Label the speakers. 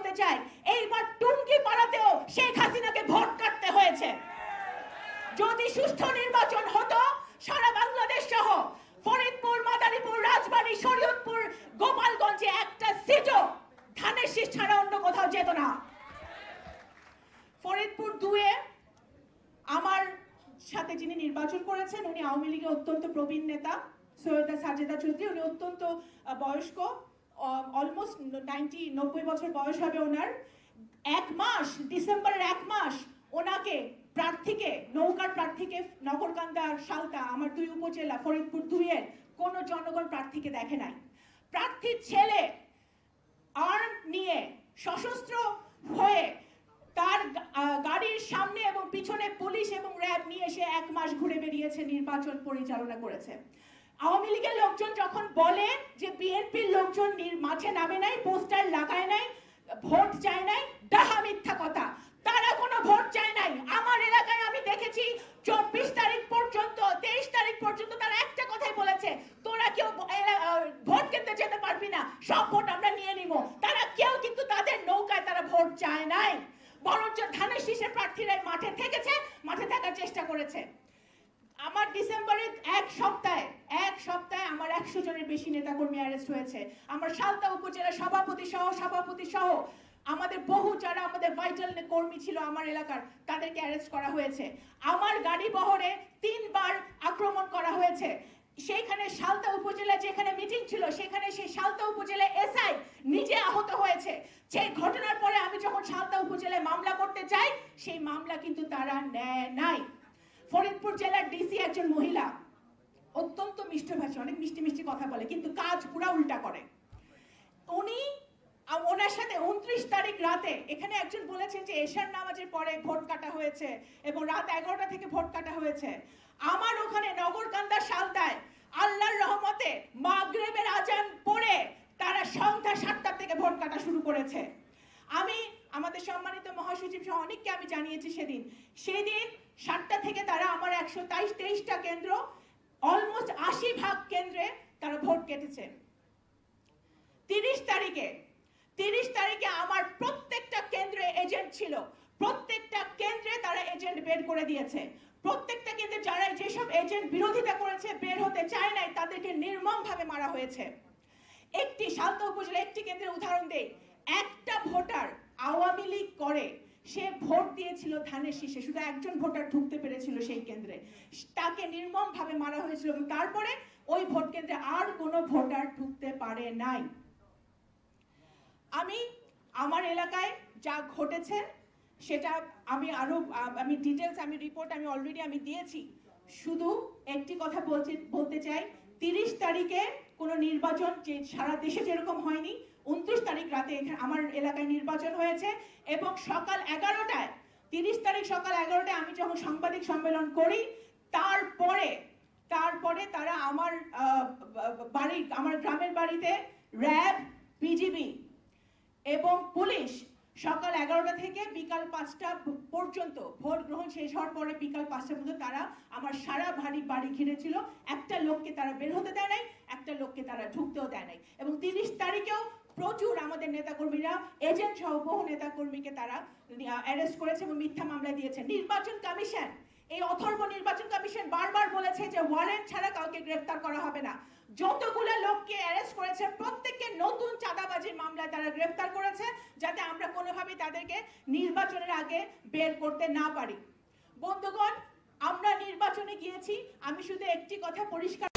Speaker 1: বলতে চাই এইবার টুঙ্গি পাড়াতেও শেখ হাসিনাকে ভোট কাটতে হয়েছে। যদি সুষ্ঠু নির্বাচন হতো, সারা বাংলাদেশ সহ ফরিদপুর, মাদারীপুর, রাজবাড়ী, শরীয়তপুর, গোপালগঞ্জে একটা সিটও ধানের শীষ ছাড়া অন্য কোথাও যেত না। ফরিদপুর দুয়ে আমার সাথে যিনি নির্বাচন করেছেন, উনি আওয়ামী লীগের অত্যন্ত প্রবীণ নেতা, সৈয়দা সাজেদা চৌধুরী। উনি অত্যন্ত বয়স্ক। অলমোস্ট নাইনটি নব্বই বছর বয়স হবে ওনার। এক মাস, ডিসেম্বরের এক মাস ওনাকে প্রার্থীকে, নৌকার প্রার্থীকে নগরকান্দা সালতা, আমার দুই উপজেলা, ফরিদপুর দুইয়ের কোনো জনগণ প্রার্থীকে দেখে নাই। প্রার্থীর ছেলে আর্ম নিয়ে সশস্ত্র হয়ে তার গাড়ির সামনে এবং পিছনে পুলিশ এবং র্যাব নিয়ে এসে এক মাস ঘুরে বেরিয়েছে নির্বাচন পরিচালনা করেছে। আওয়ামী লীগের লোকজন যখন বলে যে বিএনপির নির- মাঠে নামে নাই, পোস্টার লাগায় নাই, ভোট চায় নাই, ডাহা মিথ্যা কথা। তারা কোনো ভোট চায় নাই। আমার এলাকায় আমি দেখেছি, চব্বিশ তারিখ পর্যন্ত, তেইশ তারিখ পর্যন্ত তারা একটা কথাই বলেছে, তোরা কেউ ভোট কেন্দ্রে যেতে পারবি না, সব ভোট আমরা নিয়ে নিব। তারা কেউ কিন্তু তাদের নৌকায় তারা ভোট চায় নাই। বরঞ্চ ধানের শীষের প্রার্থীরাই মাঠে থেকেছে, মাঠে থাকার চেষ্টা করেছে। আমার ডিসেম্বরের এক সপ্তাহে এক সপ্তাহে আমার একশো জনের বেশি নেতাকর্মী অ্যারেস্ট হয়েছে। আমার সালতা উপজেলা সভাপতি সহ সভাপতি সহ আমাদের বহু যারা আমাদের ভাইটাল কর্মী ছিল আমার এলাকার, তাদেরকে অ্যারেস্ট করা হয়েছে। আমার গাড়ি বহরে তিনবার আক্রমণ করা হয়েছে। সেইখানে সালতা উপজেলা যেখানে মিটিং ছিল, সেখানে সেই সালতা উপজেলা এসআই নিজে আহত হয়েছে। সেই ঘটনার পরে আমি যখন সালতা উপজেলায় মামলা করতে চাই সেই মামলা কিন্তু তারা নেয় নাই। ফরিদপুর জেলার ডিসি একজন মহিলা, অত্যন্ত মিষ্ট ভাষা অনেক মিষ্টি মিষ্টি কথা বলে, কিন্তু কাজ পুরা উল্টা করে। উনি ওনার সাথে উনত্রিশ তারিখ রাতে এখানে একজন বলেছেন যে এশার নামাজের পরে ভোট কাটা হয়েছে এবং রাত এগারোটা থেকে ভোট কাটা হয়েছে। আমার ওখানে নগরকান্দা সালতায় আল্লাহর রহমতে মাগরেবের আজান পড়ে তারা সন্ধ্যা সাতটার থেকে ভোট কাটা শুরু করেছে। আমি, আমাদের সম্মানিত মহাসচিব সহ অনেককে আমি জানিয়েছি সেদিন। সেদিন সাতটা থেকে তারা আমার একশো তেইশ তেইশটা কেন্দ্র অলমোস্ট আশি ভাগ কেন্দ্রে তারা ভোট কেটেছে। তিরিশ তারিখে তিরিশ তারিখে আমার প্রত্যেকটা কেন্দ্রে এজেন্ট ছিল। প্রত্যেকটা কেন্দ্রে তারা এজেন্ট বের করে দিয়েছে। প্রত্যেকটা কেন্দ্রে যারা যেসব এজেন্ট বিরোধিতা করেছে, বের হতে চায় নাই, তাদেরকে নির্মম ভাবে মারা হয়েছে। একটি শান্ত উপজেলা একটি কেন্দ্রের উদাহরণ দেই। একটা ভোটার আওয়ামী লীগ করে সে ভোট দিয়েছিল ধানের শীষে, শুধু একজন ভোটার ঢুকতে পেরেছিল সেই কেন্দ্রে। তাকে নির্মম ভাবে মারা হয়েছিল এবং তারপরে ওই ভোট কেন্দ্রে আর কোনো ভোটার ঢুকতে পারে নাই। আমি আমার এলাকায় যা ঘটেছে, সেটা আমি আরও, আমি ডিটেলস আমি রিপোর্ট আমি অলরেডি আমি দিয়েছি। শুধু একটি কথা বলতে বলতে চাই, তিরিশ তারিখে কোনো নির্বাচন যে সারা দেশে যেরকম হয়নি উনত্রিশ তারিখ রাতে আমার এলাকায় নির্বাচন হয়েছে এবং সকাল এগারোটায়, তিরিশ তারিখ সকাল এগারোটায় আমি যখন সাংবাদিক সম্মেলন করি, তারপরে তারপরে তারা আমার বাড়ি, আমার গ্রামের বাড়িতে র্যাব, বিজিবি এবং পুলিশ সকাল এগারোটা থেকে বিকাল পাঁচটা পর্যন্ত ভোট গ্রহণ শেষ হওয়ার পরে বিকাল পাঁচটা পর্যন্ত তারা আমার সারা বাড়ি বাড়ি ঘিরেছিল একটা লোককে তারা বের হতে দেয় নাই, একটা লোককে তারা ঢুকতেও দেয় নাই। এবং তিরিশ তারিখেও প্রচুর আমাদের নেতাকর্মীরা, এজেন্ট সহ বহু নেতাকর্মীকে তারা অ্যারেস্ট করেছে এবং মিথ্যা মামলা দিয়েছে। নির্বাচন কমিশন, এই অথর্ব নির্বাচন কমিশন বারবার বলেছে যে ওয়ারেন্ট ছাড়া কাউকে গ্রেফতার করা হবে না। যতগুলো লোককে অ্যারেস্ট করেছে, প্রত্যেককে নতুন চাঁদাবাজির মামলায় তারা গ্রেফতার করেছে, যাতে আমরা কোনোভাবেই তাদেরকে নির্বাচনের আগে বের করতে না পারি। বন্ধুগণ, আমরা নির্বাচনে গিয়েছি, আমি শুধু একটি কথা পরিষ্কার